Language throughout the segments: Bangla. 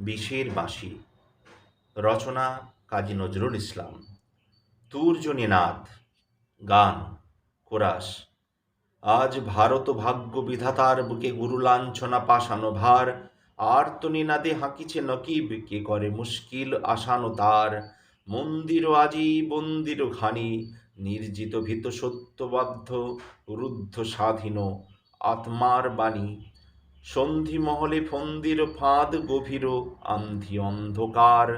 বিষের বাঁশি। রচনা কাজী নজরুল ইসলাম। তুর্যনীনাদ গান, কোরাস। আজ ভারত ভাগ্য বিধাতার বুকে গুরু লাঞ্ছনা পাশানো ভার। আর আর্তনীনাদে হাঁকিছে নকিব, কে করে মুশকিল আসানো তার। মন্দির আজি বন্দির ঘানি, নির্জিত ভীত সত্যবদ্ধ, রুদ্ধ স্বাধীন আত্মার বাণী। সন্ধি মহলে ফন্দির ফাঁদ গভীর, আন্ধি অন্ধকার।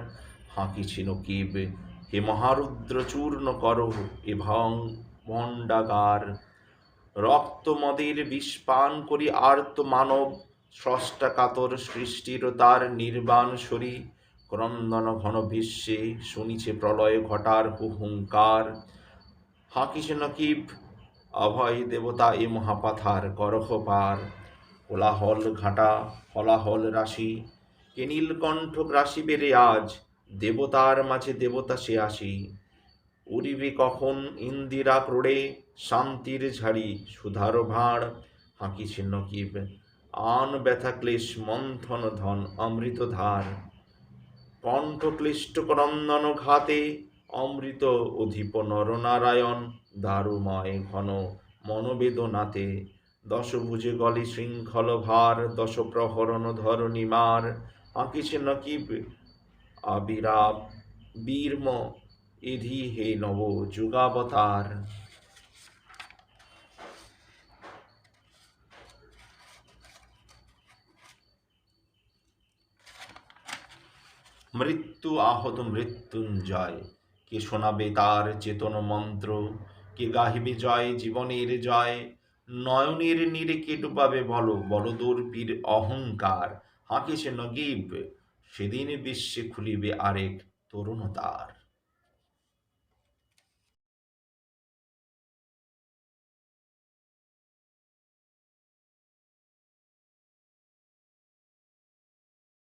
হাঁকিছে নকিব হে মহারুদ্র চূর্ণ কর এবং ভণ্ডাগার রক্তমদের বিষ পান করি আর্ত মানব, স্রষ্টা কাতর সৃষ্টির তার নির্বাণ সরি। ক্রন্দন ঘন বিশ্বে শুনিছে প্রলয় ঘটার হুহুঙ্কার। হাঁকিছে নকিব অভয় দেবতা এ মহাপাথার করহ পার। কোলাহল ঘাটা হলাহল রাশি, কে নীলকণ্ঠ গ্রাসী বেড়ে আজ, দেবতার মাঝে দেবতা সে আসি। উড়িবে কখন ইন্দিরা ক্রোড়ে, শান্তির ঝাড়ি, সুধার ভাঁড় হাঁকিছে নকিব আন ব্যথা ক্লেশ, মন্থন ধন, অমৃত ধার। কণ্ঠ ক্লিষ্ট ক্রন্দন ঘাতে, অমৃত অধিপ নরনারায়ণ, দারুময় ঘন মনোবেদনাতে। দশভুজে গলে শৃঙ্খল ভার দশ প্রহরণ ধরণী মার, আঁকিছে নকিব আবিরাব বীরম এধি হে নব যুগাবতার। মৃত্যু আহত মৃত্যুঞ্জয়, কে শোনাবে তার চেতন মন্ত্র, কে গাহিবে জয় জীবনের জয় নয়নের নীরে কে ডুবাবে বলো? বীর অহংকার। হাঁকেছে নগিব সেদিন বিশ্বে খুলিবে আরেক তরুণতার।